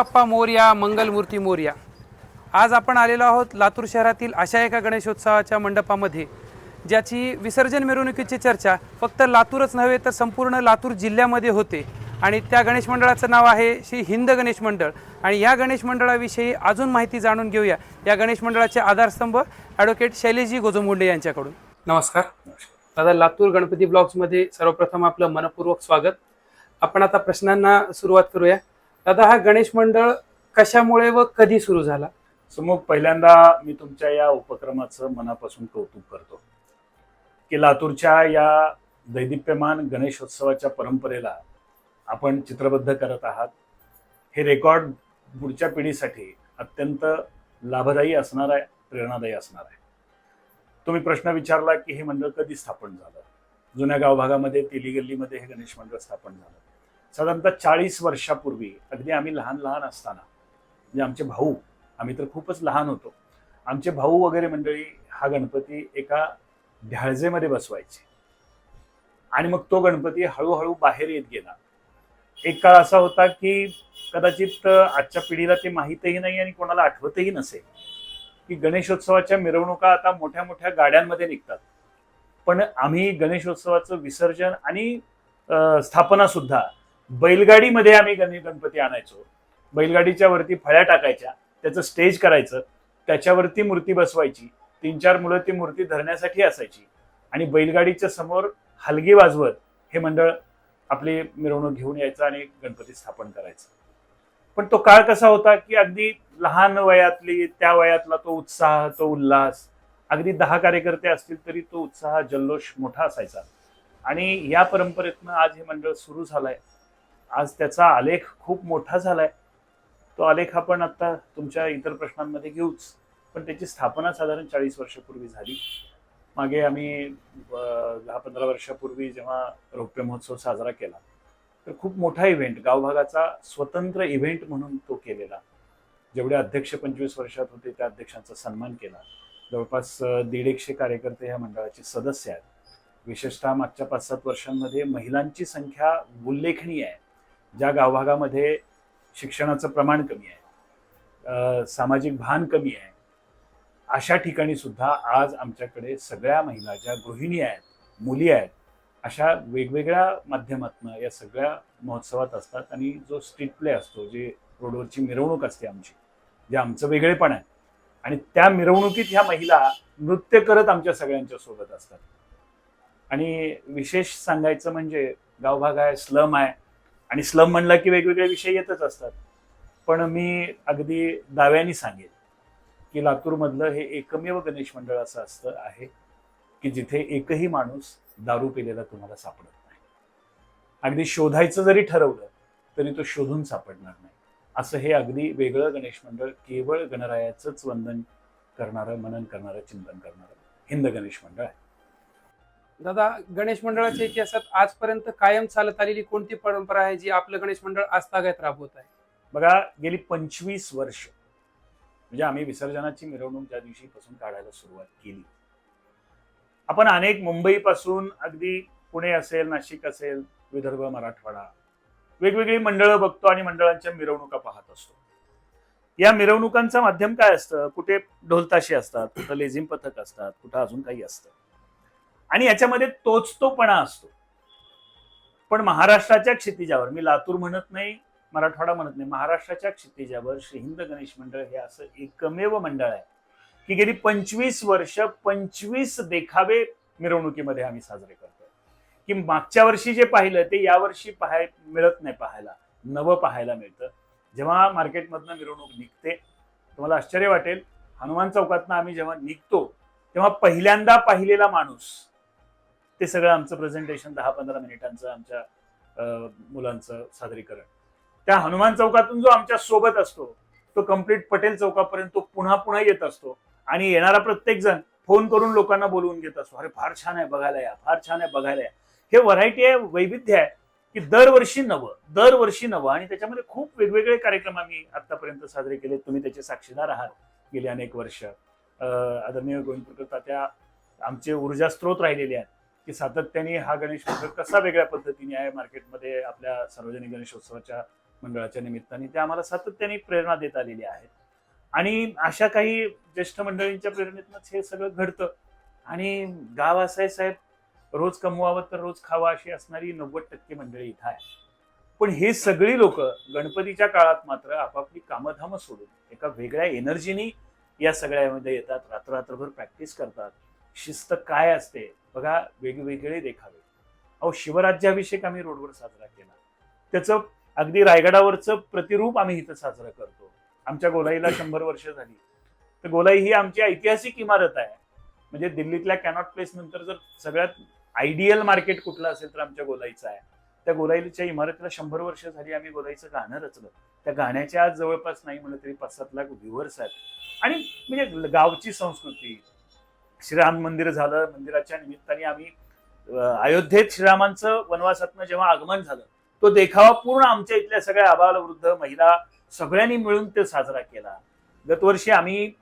बाप्पा मोर्या मंगलमूर्ती मोर्या. आज आपण आलेलो आहोत लातूर शहरातील अशा एका गणेशोत्सवाच्या मंडपामध्ये ज्याची विसर्जन मिरवणुकीची चर्चा फक्त लातूरच नव्हे तर संपूर्ण लातूर जिल्ह्यामध्ये होते. आणि त्या गणेश मंडळाचं नाव आहे श्री हिंद गणेश मंडळ. आणि या गणेश मंडळाविषयी अजून माहिती जाणून घेऊया. या गणेश मंडळाचे आधारस्तंभ ॲडव्होकेट शैलेशजी गोजमगुंडे यांच्याकडून. नमस्कार. दादा लातूर गणपती ब्लॉग्समध्ये सर्वप्रथम आपलं मनपूर्वक स्वागत. आपण आता प्रश्नांना सुरुवात करूया. दादा हा गणेश मंडळ कशामुळे व कधी सुरू झाला? सुमुख पहिल्यांदा मी तुमच्या या उपक्रमाचं मनापासून कौतुक करतो की लातूरच्या या दैदिप्यमान गणेशोत्सवाच्या परंपरेला आपण चित्रबद्ध करत आहात. हे रेकॉर्ड पुढच्या पिढीसाठी अत्यंत लाभदायी असणार आहे प्रेरणादायी असणार आहे. तुम्ही प्रश्न विचारला की हे मंडळ कधी स्थापन झालं? जुन्या गावभागामध्ये तेली गल्लीमध्ये हे गणेश मंडळ स्थापन झालं. साधारणतः चाळीस वर्षापूर्वी अगदी आम्ही लहान लहान असताना म्हणजे आमचे भाऊ आम्ही तर खूपच लहान होतो आमचे भाऊ वगैरे मंडळी हा गणपती एका ढाळजेमध्ये बसवायचे. आणि मग तो गणपती हळूहळू बाहेर येत गेला. एक काळ असा होता की कदाचित आजच्या पिढीला ते माहीतही नाही आणि कोणाला आठवतही नसेल की गणेशोत्सवाच्या मिरवणुका आता मोठ्या मोठ्या गाड्यांमध्ये निघतात. पण आम्ही गणेशोत्सवाचं विसर्जन आणि स्थापनासुद्धा स्थापना सुद्धा बैलगाडीमध्ये आम्ही गणपती आणायचो. बैलगाडीच्या वरती फळ्या टाकायच्या त्याचं स्टेज करायचं त्याच्यावरती मूर्ती बसवायची तीन चार मुलं ती मूर्ती धरण्यासाठी असायची. आणि बैलगाडीच्या समोर हलगी वाजवत हे मंडळ आपली मिरवणूक घेऊन यायचं आणि गणपती स्थापन करायचं. पण तो काळ कसा होता की अगदी लहान वयातली त्या वयातला तो उत्साह तो उल्हास अगदी दहा कार्यकर्ते असतील तरी तो उत्साह जल्लोष मोठा असायचा. आणि या परंपरेतनं आज हे मंडळ सुरू झालंय. आज त्याचा आलेख खूप मोठा झाला आहे तो आलेख आपण आत्ता तुमच्या इतर प्रश्नांमध्ये घेऊच. पण त्याची स्थापना साधारण चाळीस वर्षापूर्वी झाली. मागे आम्ही दहा पंधरा वर्षापूर्वी जेव्हा रौप्य महोत्सव साजरा केला तर खूप मोठा इव्हेंट गावभागाचा स्वतंत्र इव्हेंट म्हणून तो केलेला. जेवढे अध्यक्ष पंचवीस वर्षात होते त्या अध्यक्षांचा सन्मान केला. जवळपास दीड एकशे कार्यकर्ते ह्या मंडळाचे सदस्य आहेत. विशेषतः मागच्या पाच सात वर्षांमध्ये महिलांची संख्या उल्लेखनीय आहे. ज्या गावभागामध्ये शिक्षणाचं प्रमाण कमी आहे सामाजिक भान कमी आहे अशा ठिकाणी सुद्धा आज आमच्याकडे सगळ्या महिला ज्या गृहिणी आहेत मुली आहेत अशा वेगवेगळ्या माध्यमातनं या सगळ्या महोत्सवात असतात आणि जो स्ट्रीट प्ले असतो जे रोडवरची मिरवणूक असते आमची जे आमचं वेगळेपण आहे आणि त्या मिरवणुकीत ह्या महिला नृत्य करत आमच्या सगळ्यांच्या सोबत असतात. आणि विशेष सांगायचं म्हणजे गावभाग आहे स्लम आहे आणि स्लम म्हणला की वेगवेगळे विषय येतच असतात. पण मी अगदी दाव्याने सांगेन की लातूरमधलं हे एकमेव गणेश मंडळ असं असतं आहे की जिथे एकही माणूस दारू पिलेला तुम्हाला सापडत नाही. अगदी शोधायचं जरी ठरवलं तरी तो शोधून सापडणार नाही. असं हे अगदी वेगळं गणेश मंडळ केवळ गणरायाचंच वंदन करणारं मनन करणारं चिंतन करणारं हिंद गणेश मंडळ आहे. दादा गणेश मंडळाच्या इतिहासात आजपर्यंत कायम चालत आलेली कोणती परंपरा आहे जी आपलं गणेश मंडळ आजतागायत राबवत आहे? बघा गेली पंचवीस वर्ष म्हणजे आम्ही विसर्जनाची मिरवणूक त्या दिवशीपासून काढायला सुरुवात केली. आपण अनेक मुंबईपासून अगदी पुणे असेल नाशिक असेल विदर्भ मराठवाडा वेगवेगळी मंडळं बघतो आणि मंडळांच्या मिरवणुका पाहत असतो. या मिरवणुकांचं माध्यम काय असतं? कुठे ढोलताशे असतात कुठं लेझिम पथक असतात कुठं अजून काही असतं. आणि याच्यामध्ये तोच तोपणा असतो. पण महाराष्ट्राच्या क्षितिजावर मी लातूर म्हणत नाही मराठवाडा म्हणत नाही महाराष्ट्राच्या क्षितिजावर श्री हिंद गणेश मंडळ हे असं एकमेव मंडळ आहे की गेली पंचवीस वर्ष पंचवीस देखावे मिरवणुकीमध्ये आम्ही साजरे करतोय. की मागच्या वर्षी जे पाहिलं ते यावर्षी पाहाय मिळत नाही पाहायला नवं पाहायला मिळतं. जेव्हा मार्केटमधनं मिरवणूक निघते तुम्हाला आश्चर्य वाटेल हनुमान चौकातनं आम्ही जेव्हा निघतो तेव्हा पहिल्यांदा पाहिलेला माणूस ते सगळं आमचं प्रेझेंटेशन दहा पंधरा मिनिटांचं आमच्या अं, मुलांचं सादरीकरण. त्या हनुमान चौकातून जो आमच्यासोबत असतो तो कंप्लीट पटेल चौकापर्यंत तो पुन्हा पुन्हा येत असतो. आणि येणारा प्रत्येक जण फोन करून लोकांना बोलवून घेत असतो. अरे फार छान आहे बघायला या फार छान आहे बघायला या. हे व्हरायटी आहे वैविध्य आहे की दरवर्षी नवं दरवर्षी नवं. आणि त्याच्यामध्ये खूप वेगवेगळे कार्यक्रम आम्ही आतापर्यंत साजरे केले. तुम्ही त्याचे साक्षीदार आहात गेली अनेक वर्ष. अं, आदरणीय गोविंदपूरकर तात्या आमचे ऊर्जा स्त्रोत राहिलेले आहेत. की सातत्याने हा गणेशोत्सव कसा वेगळ्या पद्धतीने आहे मार्केटमध्ये आपल्या सार्वजनिक गणेशोत्सवाच्या मंडळाच्या निमित्ताने ते आम्हाला सातत्याने प्रेरणा देत आलेली आहेत आणि अशा काही ज्येष्ठ मंडळींच्या प्रेरणेतूनच हे सगळं घडतं. आणि गाव असं आहे साहेब रोज कमवावं तर रोज खावं अशी असणारी नव्वद टक्के मंडळी इथं आहे पण हे सगळी लोक गणपतीच्या काळात मात्र आपापली कामधामं सोडून एका वेगळ्या एनर्जीनी या सगळ्यामध्ये येतात रात्र रात्रभर प्रॅक्टिस करतात. शिस्त काय असते बघा वेगवेगळे देखावे. अहो शिवराज्याभिषेक आम्ही रोडवर साजरा केला. त्याचं अगदी रायगडावरचं प्रतिरूप आम्ही इथं साजरा करतो. आमच्या गोलाईला शंभर वर्ष झाली. तर गोलाई ही आमची ऐतिहासिक इमारत आहे. म्हणजे दिल्लीतल्या कॅनॉट प्लेस नंतर जर सगळ्यात आयडियल मार्केट कुठलं असेल तर आमच्या गोलाईचं आहे. त्या गोलाईच्या इमारतीला शंभर वर्ष झाली आम्ही गोलाईचं गाणं रचलं. त्या गाण्याच्या आज जवळपास नाही म्हणलं तरी पाच सात लाख व्ह्युअर्स आहेत. आणि म्हणजे गावची संस्कृती श्रीराम मंदिर झालं मंदिराच्या निमित्ताने आम्ही अयोध्येत श्रीरामांचं वनवासातनं जेव्हा आगमन झालं तो देखावा पूर्ण आमच्या इथल्या सगळ्या आबाल वृद्ध महिला सगळ्यांनी मिळून ते साजरा केला. गतवर्षी आम्ही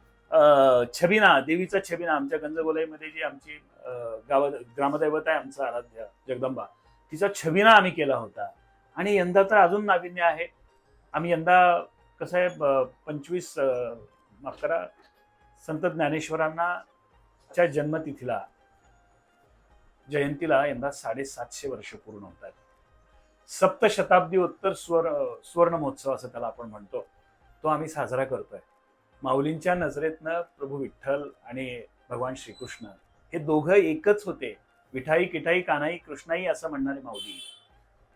छबिना देवीचा छबिना आमच्या गंजगोलाईमध्ये जी आमची गाव ग्रामदैवत आहे आमचं आराध्य जगदंबा तिचा छबिना आम्ही केला होता. आणि यंदा तर अजून नाविन्य आहे. आम्ही यंदा कसं आहे पंचवीस माफ करा संत ज्ञानेश्वरांना च्या जन्मतिथीला जयंतीला यंदा साडेसातशे वर्ष पूर्ण होत आहेत. सप्तशताब्दी उत्तर स्वर्ण सुवर्ण महोत्सव असं त्याला आपण म्हणतो. तो आम्ही साजरा करतोय. माऊलींच्या नजरेतनं प्रभू विठ्ठल आणि भगवान श्रीकृष्ण हे दोघं एकच होते. विठाई किठाई कानाई कृष्णाई असं म्हणणारे माऊली.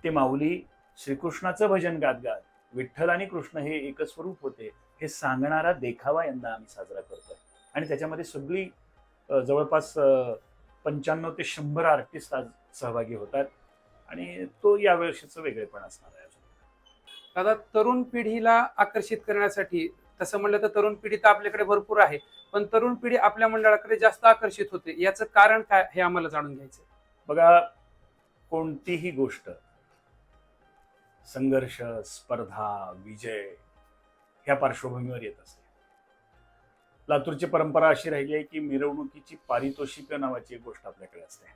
ते माऊली श्रीकृष्णाचं भजन गात गात विठ्ठल आणि कृष्ण हे एकच स्वरूप होते. हे सांगणारा देखावा यंदा आम्ही साजरा करतोय. आणि त्याच्यामध्ये सगळी जवळपास पंच्याण्णव ते शंभर आर्टिस्ट आज सहभागी होतात. आणि तो या वर्षीचं वेगळेपण असणार आहे दादा तरुण पिढीला आकर्षित करण्यासाठी तसं म्हणलं तर तरुण पिढी तर आपल्याकडे भरपूर आहे पण तरुण पिढी आपल्या मंडळाकडे जास्त आकर्षित होते. याचं कारण काय हे आम्हाला जाणून घ्यायचं बघा कोणतीही गोष्ट संघर्ष स्पर्धा विजय ह्या पार्श्वभूमीवर येत असते. लातूरची परंपरा अशी राहिली आहे की मिरवणुकीची पारितोषिक नावाची एक गोष्ट आपल्याकडे असते.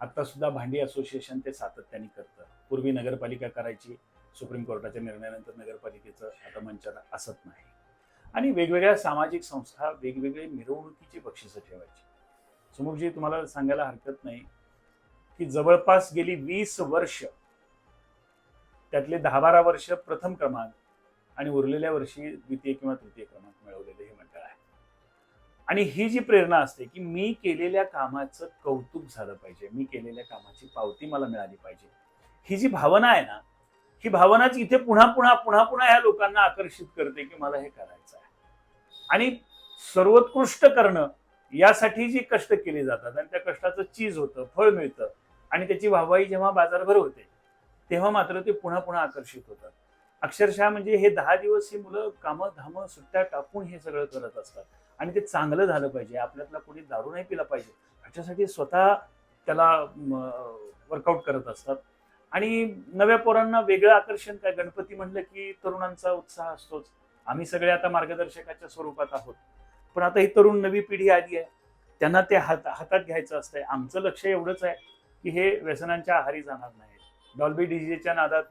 आता सुद्धा भांडी असोसिएशन ते सातत्याने करतं. पूर्वी नगरपालिका करायची सुप्रीम कोर्टाच्या निर्णयानंतर नगरपालिकेचं आता मंचन असत नाही. आणि वेगवेगळ्या सामाजिक संस्था वेगवेगळे मिरवणुकीची बक्षिसं ठेवायची. सुमुखजी तुम्हाला सांगायला हरकत नाही की जवळपास गेली वीस वर्ष त्यातले दहा बारा वर्ष प्रथम क्रमांक आणि उरलेल्या वर्षी द्वितीय किंवा तृतीय क्रमांक मिळवलेले हे मंडळ आहे. आणि ही जी प्रेरणा असते की मी केलेल्या कामाचं कौतुक झालं पाहिजे मी केलेल्या कामाची पावती मला मिळाली पाहिजे. ही जी भावना आहे ना ही भावनाच इथे पुन्हा पुन्हा पुन्हा पुन्हा ह्या लोकांना आकर्षित करते की मला हे करायचं आहे. आणि सर्वोत्कृष्ट करणं यासाठी जी कष्ट केले जातात आणि त्या कष्टाचं चीज होतं फळ मिळतं आणि त्याची वाहवाही जेव्हा बाजारभर होते तेव्हा मात्र ते पुन्हा पुन्हा आकर्षित होतात. अक्षरशः म्हणजे हे दहा दिवस ही मुलं कामं धामं सुट्ट्या टाकून हे सगळं करत असतात. आणि ते चांगलं झालं पाहिजे. आपल्यातला कोणी दारू नाही पिला पाहिजे. ह्याच्यासाठी स्वतः त्याला वर्कआउट करत असतात. आणि नव्या पोरांना वेगळं आकर्षण काय? गणपती म्हणलं की तरुणांचा उत्साह असतोच. आम्ही सगळे आता मार्गदर्शकाच्या स्वरूपात आहोत. पण आता ही तरुण नवी पिढी आली आहे. त्यांना ते हात हातात घ्यायचं असतंय. आमचं लक्ष एवढंच आहे की हे व्यसनांच्या आहारी जाणार नाही. डॉल्बी डीजेच्या नादात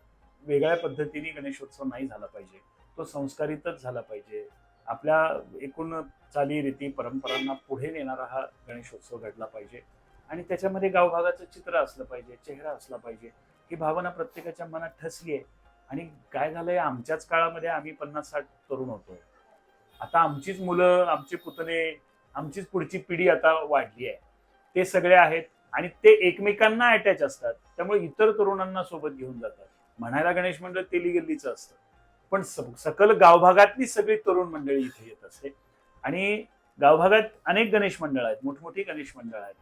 वेगळ्या पद्धतीने गणेशोत्सव नाही झाला पाहिजे. तो संस्कारितच झाला पाहिजे. आपल्या एकूण चालीरीती परंपरांना पुढे नेणारा हा गणेशोत्सव घडला पाहिजे. आणि त्याच्यामध्ये गावभागाचं चित्र असलं पाहिजे चेहरा असला पाहिजे. ही भावना प्रत्येकाच्या मनात ठसली आहे. आणि काय झालंय आमच्याच काळामध्ये आम्ही पन्नास साठ तरुण होतो. आता आमचीच मुलं आमचे पुतणे आमचीच पुढची पिढी आता वाढली आहे. ते सगळे आहेत आणि ते एकमेकांना अटॅच असतात. त्यामुळे इतर तरुणांना सोबत घेऊन जातात. म्हणायला गणेश मंडळ तेली गल्लीचं असतं. पण सकल गावभागातली सगळी तरुण मंडळी इथे येत असते आणि गावभागात अनेक गणेश मंडळ आहेत मोठमोठी गणेश मंडळ आहेत.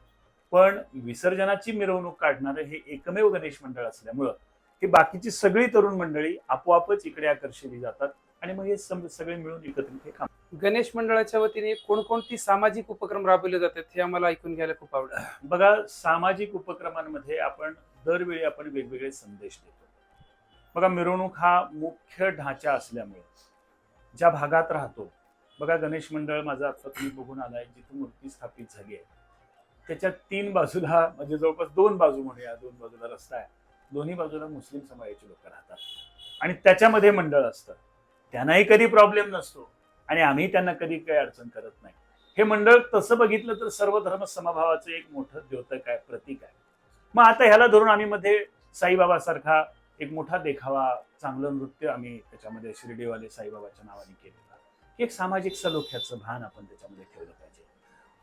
पण विसर्जनाची मिरवणूक काढणारं हे एकमेव गणेश मंडळ असल्यामुळं ही बाकीची सगळी तरुण मंडळी आपोआपच इकडे आकर्षिली जातात आणि मग हे सगळे मिळून एकत्रित हे काम गणेश मंडळाच्या वतीने कोणकोणती सामाजिक उपक्रम राबवले जातात हे आम्हाला ऐकून घ्यायला खूप आवडेल. बघा सामाजिक उपक्रमांमध्ये आपण दरवेळी आपण वेगवेगळे संदेश देतो. बघा मिरवणूक हा मुख्य ढाचा असल्यामुळे ज्या भागात राहतो बघा गणेश मंडळ माझं आता तुम्ही बघून आलाय जिथे मूर्ती स्थापित झाली आहे. त्याच्या तीन बाजूला म्हणजे जवळपास दोन बाजू म्हणूया दोन बाजूला रस्ता आहे. दोन्ही बाजूला मुस्लिम समाजाचे लोक राहतात. आणि त्याच्यामध्ये मंडळ असतं. त्यांनाही कधी प्रॉब्लेम नसतो आणि आम्ही त्यांना कधी काही अडचण करत नाही. हे मंडळ तसं बघितलं तर सर्व धर्म समभावाचं एक मोठं द्योतक आहे प्रतीक आहे. मग आता ह्याला धरून आम्ही मध्ये साईबाबासारखा एक मोठा देखावा चांगलं नृत्य आम्ही त्याच्यामध्ये शिर्डीवाले साईबाबाच्या नावाने केलेलं. एक सामाजिक सलोख्याचं भान आपण त्याच्यामध्ये ठेवलं पाहिजे.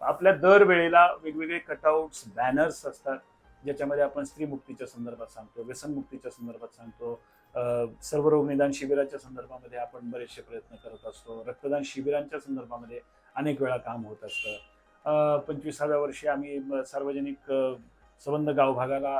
आपल्या दरवेळेला वेगवेगळे कटआउट्स बॅनर्स असतात ज्याच्यामध्ये आपण स्त्रीमुक्तीच्या संदर्भात सांगतो व्यसनमुक्तीच्या संदर्भात सांगतो सर्व रोग निदान शिबिराच्या संदर्भामध्ये आपण बरेचसे प्रयत्न करत असतो रक्तदान शिबिरांच्या संदर्भामध्ये अनेक वेळा काम होत असतं. पंचवीसाव्या वर्षी आम्ही सार्वजनिक संबंध गाव भागाला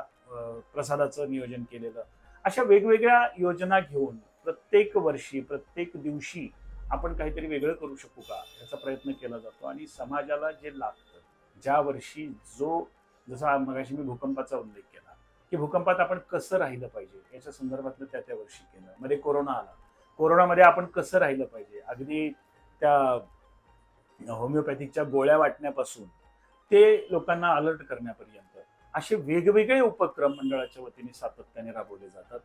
प्रसादाचं नियोजन केलेलं. अशा वेगवेगळ्या योजना घेऊन प्रत्येक वर्षी प्रत्येक दिवशी आपण काहीतरी वेगळं करू शकू का? याचा प्रयत्न केला जातो. आणि समाजाला जे लागतं ज्या वर्षी जो जसा मगाशी मी भूकंपाचा उल्लेख केला की भूकंपात आपण कसं राहिलं पाहिजे? याच्या संदर्भातलं त्या त्या वर्षी केलं. मध्ये कोरोना आला. कोरोनामध्ये आपण कसं राहिलं पाहिजे? अगदी त्या होमिओपॅथिकच्या गोळ्या वाटण्यापासून ते लोकांना अलर्ट करण्यापर्यंत. असे वेगवेगळे उपक्रम मंडळाच्या वतीने सातत्याने राबवले जातात.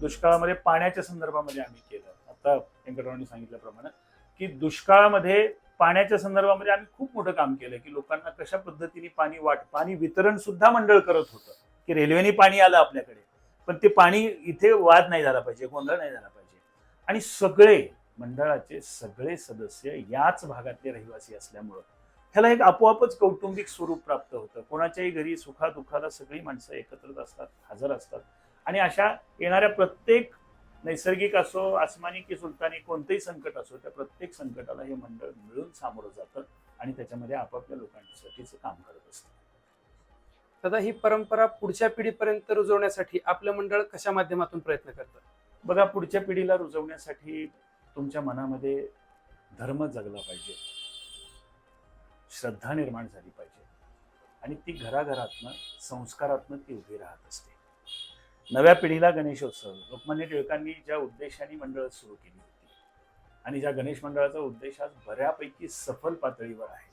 दुष्काळामध्ये पाण्याच्या संदर्भामध्ये आम्ही केलं. आता व्यंकटरावांनी सांगितल्याप्रमाणे की दुष्काळामध्ये पाण्याच्या संदर्भामध्ये आम्ही खूप मोठं काम केलं की लोकांना कशा पद्धतीने पाणी वाट पाणी वितरण सुद्धा मंडळ करत होतं. की रेल्वेने पाणी आलं आपल्याकडे पण ते पाणी इथे वाद नाही झाला पाहिजे गोंधळ नाही झाला पाहिजे. आणि सगळे मंडळाचे सगळे सदस्य याच भागातले रहिवासी असल्यामुळं ह्याला एक आपोआपच कौटुंबिक स्वरूप प्राप्त होतं. कोणाच्याही घरी सुखादुखाला सगळी माणसं एकत्र असतात हजर असतात. आणि अशा येणाऱ्या प्रत्येक नैसर्गिक असो आसमानी की सुलतानी कोणतंही संकट असो त्या प्रत्येक संकटाला हे मंडळ मिळून सामोरं जातं आणि त्याच्यामध्ये आपापल्या लोकांसाठीचं काम करत असतं. दादा ही परंपरा पुढच्या पिढीपर्यंत रुजवण्यासाठी आपलं मंडळ कशा माध्यमातून प्रयत्न करतं? बघा पुढच्या पिढीला रुजवण्यासाठी तुमच्या मनामध्ये धर्म जगला पाहिजे. श्रद्धा निर्माण झाली पाहिजे. आणि ती घराघरातनं संस्कारातनं ती उभी राहत असते. नव्या पिढीला गणेशोत्सव लोकमान्य टिळकांनी ज्या उद्देशाने मंडळ सुरू केली होती आणि ज्या गणेश मंडळाचा उद्देश आज बऱ्यापैकी सफल पातळीवर आहे.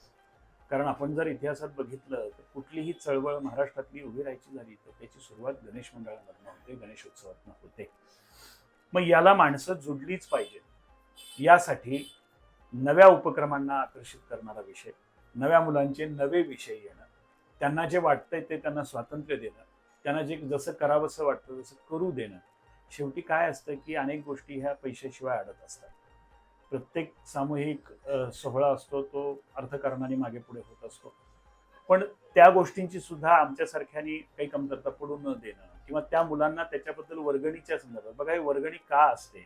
कारण आपण जर इतिहासात बघितलं तर कुठलीही चळवळ महाराष्ट्रातली उभी राहायची झाली तर त्याची सुरुवात गणेश मंडळामधनं होते गणेशोत्सवातनं होते. मग याला माणसं जुडलीच पाहिजेत. यासाठी नव्या उपक्रमांना आकर्षित करणारा विषय नव्या मुलांचे नवे विषय येणं. त्यांना जे वाटतंय ते त्यांना स्वातंत्र्य देणं. त्यांना जे जसं करावंसं वाटतं तसं करू देणं. शेवटी काय असतं की अनेक गोष्टी ह्या पैशाशिवाय अडत असतात. प्रत्येक सामूहिक सोहळा असतो तो अर्थकारणाने मागे पुढे होत असतो. पण त्या गोष्टींची सुद्धा आमच्यासारख्यानी काही कमतरता पडू न देणं किंवा त्या मुलांना त्याच्याबद्दल वर्गणीच्या संदर्भात बघा ही वर्गणी का असते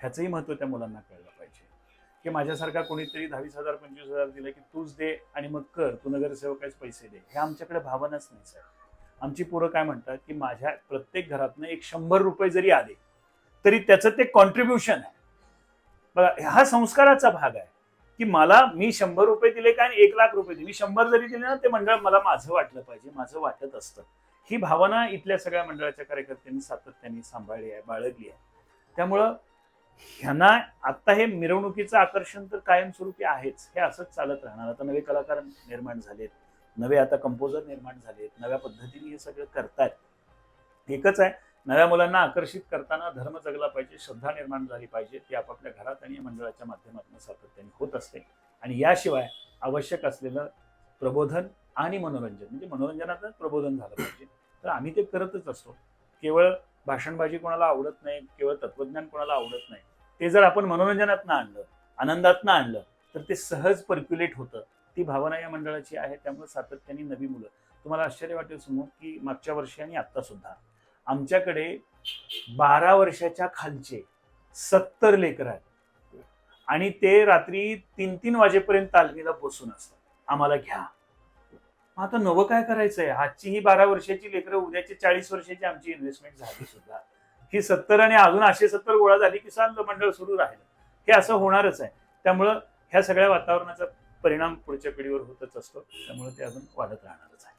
ह्याचंही महत्त्व त्या मुलांना कळलं पाहिजे. की माझ्यासारखा कोणीतरी दहावीस हजार पंचवीस हजार दिले की तूच दे आणि मग कर तू नगरसेवकाच पैसे दे. हे आमच्याकडे भावनाच नाही सर आमची पोरं काय म्हणतात की माझ्या प्रत्येक घरातनं एक शंभर रुपये जरी आले तरी त्याचं ते कॉन्ट्रीब्युशन आहे. बघा हा संस्काराचा भाग आहे की मला मी शंभर रुपये दिले काय आणि एक लाख रुपये दिले? मी शंभर जरी दिले ना ते मंडळ मला माझं वाटलं पाहिजे माझं वाटत असतं. ही भावना इथल्या सगळ्या मंडळाच्या कार्यकर्त्यांनी सातत्याने सांभाळली आहे बाळगली आहे. त्यामुळं ह्यांना आता हे मिरवणुकीचं आकर्षण तर कायमस्वरूपी आहेच. हे असंच चालत राहणार. आता नवे कलाकार निर्माण झालेत. नवे आता कंपोजर निर्माण झालेत. नव्या पद्धतीने हे सगळं करतायत. एकच आहे नव्या मुलांना आकर्षित करताना धर्म जगला पाहिजे श्रद्धा निर्माण झाली पाहिजे ती आपापल्या घरात आणि मंडळाच्या माध्यमातून सातत्याने होत असते. आणि याशिवाय आवश्यक असलेलं प्रबोधन आणि मनोरंजन म्हणजे मनोरंजनातच प्रबोधन झालं पाहिजे. तर आम्ही ते करतच असतो. केवळ भाषणबाजी कोणाला आवडत नाही केवळ तत्वज्ञान कोणाला आवडत नाही ते जर आपण मनोरंजनातनं आणलं आनंदातनं आणलं तर ते सहज पर्क्युलेट होतं. ती भावना या मंडळाची आहे त्यामुळे सातत्याने नवी मुलं. तुम्हाला आश्चर्य वाटेल समोर की मागच्या वर्षी आणि आत्तासुद्धा आमच्याकडे बारा वर्षाच्या खालचे सत्तर लेकर आहेत. आणि ते रात्री तीन तीन वाजेपर्यंत तालमीला बसून असतात. आम्हाला घ्या. मग आता नवं काय करायचंय? आजची ही बारा वर्षाची लेकरं उद्याची चाळीस वर्षाची आमची इन्व्हेस्टमेंट झाली सुद्धा. ही सत्तर आणि अजून असे सत्तर गोळा झाली की चाललं मंडळ सुरू राहिलं. हे असं होणारच आहे. त्यामुळं ह्या सगळ्या वातावरणाचा परिणाम पुढच्या पिढीवर होतच असतो. त्यामुळे ते अजून वाढत राहणारच आहे.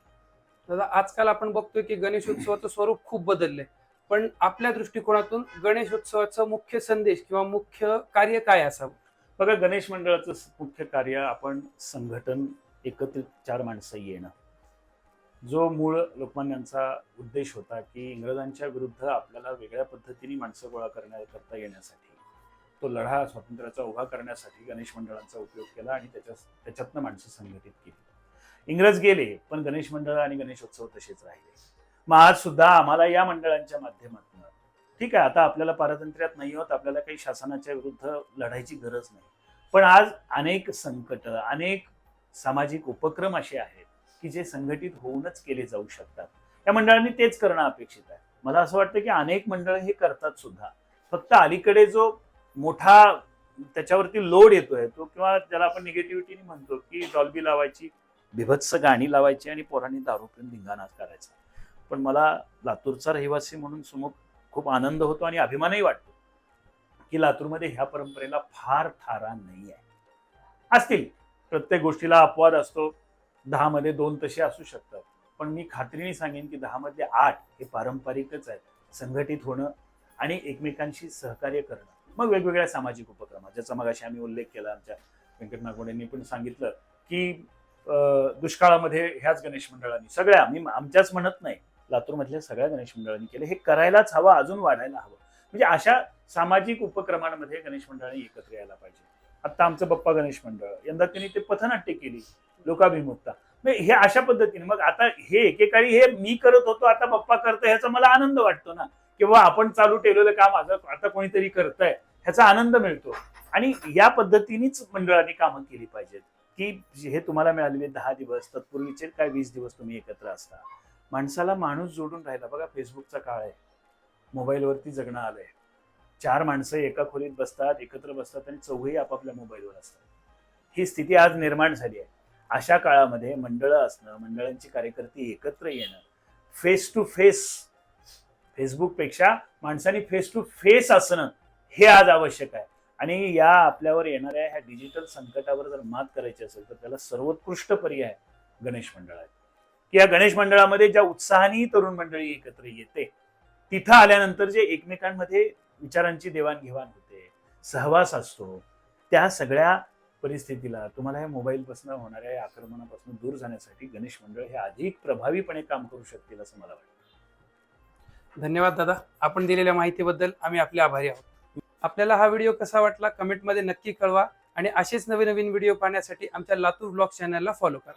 दादा आजकाल आपण बघतोय की गणेशोत्सवाचं स्वरूप खूप बदललंय. पण आपल्या दृष्टिकोनातून गणेशोत्सवाचा मुख्य संदेश किंवा मुख्य कार्य काय असावं? बघा गणेश मंडळाचं मुख्य कार्य आपण संघटन एकत्रित चार माणसं येणं. जो मूळ लोकमान्यांचा उद्देश होता की इंग्रजांच्या विरुद्ध आपल्याला वेगळ्या पद्धतीने माणसं गोळा करण्या करता येण्यासाठी. तो लढा स्वातंत्र्याचा उभा करण्यासाठी गणेश मंडळांचा उपयोग केला आणि त्याच्या त्याच्यातनं माणसं संघटित केली. इंग्रज गेले पण गणेश मंडळ आणि गणेशोत्सव तसेच राहिले. मग आज सुद्धा आम्हाला या मंडळांच्या माध्यमातून ठीक आहे आता आपल्याला पारतंत्र्यात नाही होत आपल्याला काही शासनाच्या विरुद्ध लढायची गरज नाही. पण आज अनेक संकट अनेक सामाजिक उपक्रम असे आहेत की जे संघटित होऊनच केले जाऊ शकतात. या मंडळांनी तेच करणं अपेक्षित आहे. मला असं वाटतं की अनेक मंडळ हे करतात सुद्धा. फक्त अलीकडे जो मोठा त्याच्यावरती लोड येतोय तो किंवा ज्याला आपण निगेटिव्हिटीने म्हणतो की डॉल्बी लावायची बिभत्स गाणी लावायची आणि पोरांनी दारू पिऊन धिंगाणा करायचा. पण मला लातूरचा रहिवासी म्हणून समोर खूप आनंद होतो आणि अभिमानही वाटतो की लातूरमध्ये ह्या परंपरेला फार थारा नाही आहे असतील. प्रत्येक गोष्टीला अपवाद असतो. दहामध्ये दोन तसे असू शकतात. पण मी खात्रीने सांगेन की दहा मधले आठ हे पारंपरिकच आहेत. संघटित होणं आणि एकमेकांशी सहकार्य करणं. मग वेगवेगळ्या सामाजिक उपक्रम ज्याचा मग आम्ही उल्लेख केला आमच्या व्यंकट नागवडेंनी पण सांगितलं की दुष्काळामध्ये ह्याच गणेश मंडळांनी सगळ्या मी आमच्याच म्हणत नाही लातूरमधल्या सगळ्या गणेश मंडळांनी केलं हे करायलाच हवं अजून वाढायला हवं. म्हणजे अशा सामाजिक उपक्रमांमध्ये गणेश मंडळांनी एकत्र यायला पाहिजे. आत्ता आमचं बप्पा गणेश मंडळ यंदा त्यांनी ते पथनाट्य केली. लोकाभिमुखता. हे अशा पद्धतीने मग आता हे एकेकाळी हे मी करत होतो आता पप्पा करतोय ह्याचा मला आनंद वाटतो ना. किंवा आपण चालू ठेवलेलं काम आता आता कोणीतरी करतंय ह्याचा आनंद मिळतो. आणि या पद्धतीनेच मंडळाने कामं केली पाहिजेत. की हे तुम्हाला मिळालेले दहा दिवस तत्पूर्वीचे काय वीस दिवस तुम्ही एकत्र असता. माणसाला माणूस जोडून राहिला. बघा फेसबुकचा काळ आहे. मोबाईलवरती जगणं आलंय. चार माणसं एका खोलीत बसतात एकत्र बसतात आणि चौघही आपापल्या मोबाईलवर असतात. ही स्थिती आज निर्माण झाली आहे. अशा काळामध्ये मंडळं असणं मंडळांची कार्यकर्ती एकत्र येणं फेस टू फेस फेसबुकपेक्षा माणसांनी फेस टू फेस असणं हे आज आवश्यक आहे. आणि या आपल्यावर येणाऱ्या ह्या डिजिटल संकटावर जर मात करायची असेल तर त्याला सर्वोत्कृष्ट पर्याय गणेश मंडळ आहे की या गणेश मंडळामध्ये ज्या उत्साहाने तरुण मंडळी एकत्र येते तिथं आल्यानंतर जे एकमेकांमध्ये विचारांची देवाणघेवाण होते सहवास असतो त्या सगळ्या परिस्थितीला तुम्हाला या मोबाईलपासून होणाऱ्या या आक्रमणापासून दूर जाण्यासाठी गणेश मंडळ हे अधिक प्रभावीपणे काम करू शकतील असं मला वाटतं. धन्यवाद दादा. आपण दिलेल्या माहितीबद्दल आम्ही आपले आभारी आहोत. आपल्याला हा व्हिडिओ कसा वाटला कमेंटमध्ये नक्की कळवा आणि असेच नवीन नवीन व्हिडिओ पाहण्यासाठी आमच्या लातूर ब्लॉग चॅनलला फॉलो करा.